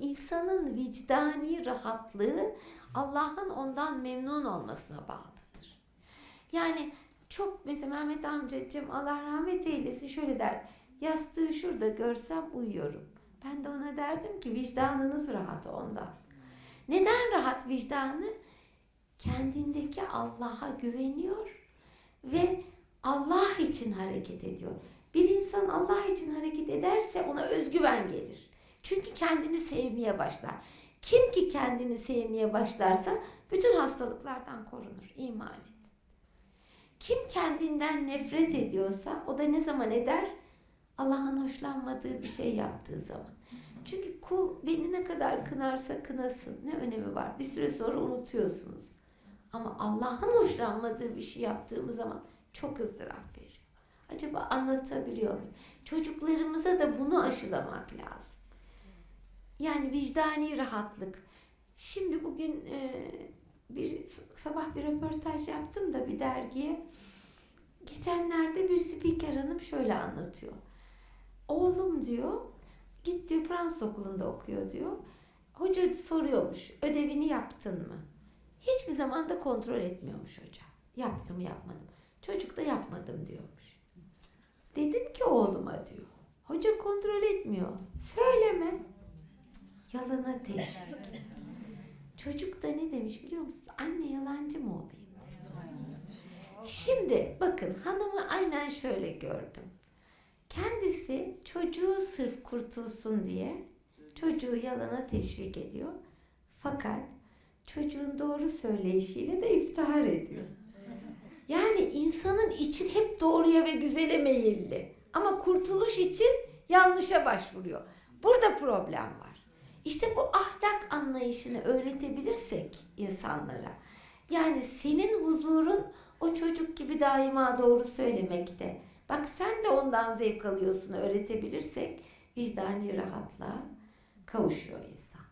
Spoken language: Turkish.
insanın vicdani rahatlığı Allah'ın ondan memnun olmasına bağlıdır. Yani çok mesela Mehmet amcacığım Allah rahmet eylesin şöyle der. Yastığı şurada görsem uyuyorum. Ben de ona derdim ki vicdanınız rahat ondan. Neden rahat vicdanı? Kendindeki Allah'a güveniyor ve Allah için hareket ediyor. Bir insan Allah için hareket ederse ona özgüven gelir. Çünkü kendini sevmeye başlar. Kim ki kendini sevmeye başlarsa bütün hastalıklardan korunur. İman et. Kim kendinden nefret ediyorsa o da ne zaman eder? Allah'ın hoşlanmadığı bir şey yaptığı zaman. Çünkü kul beni ne kadar kınarsa kınasın ne önemi var? Bir süre sonra unutuyorsunuz. Ama Allah'ın hoşlanmadığı bir şey yaptığımız zaman çok ızdırap veriyor. Acaba anlatabiliyor muyum? Çocuklarımıza da bunu aşılamak lazım. Yani vicdani rahatlık. Şimdi bugün e, bir sabah bir röportaj yaptım da bir dergiye. Geçenlerde bir spiker hanım şöyle anlatıyor. Oğlum diyor, git diyor Fransız okulunda okuyor diyor. Hoca soruyormuş, ödevini yaptın mı? Hiçbir zaman da kontrol etmiyormuş hoca. Yaptım yapmadım. Çocuk da yapmadım diyormuş. Dedim ki oğluma diyor. Hoca kontrol etmiyor. Söyleme. Yalana teşvik. Çocuk da ne demiş biliyor musunuz? Anne yalancı mı olayım? Şimdi bakın hanımı aynen şöyle gördüm. Kendisi çocuğu sırf kurtulsun diye çocuğu yalana teşvik ediyor. Fakat çocuğun doğru söyleyişiyle de iftihar ediyor. Yani insanın için hep doğruya ve güzele meyilli. Ama kurtuluş için yanlışa başvuruyor. Burada problem var. İşte bu ahlak anlayışını öğretebilirsek insanlara. Yani senin huzurun o çocuk gibi daima doğru söylemekte. Bak sen de ondan zevk alıyorsun öğretebilirsek vicdani rahatlığa kavuşuyor insan.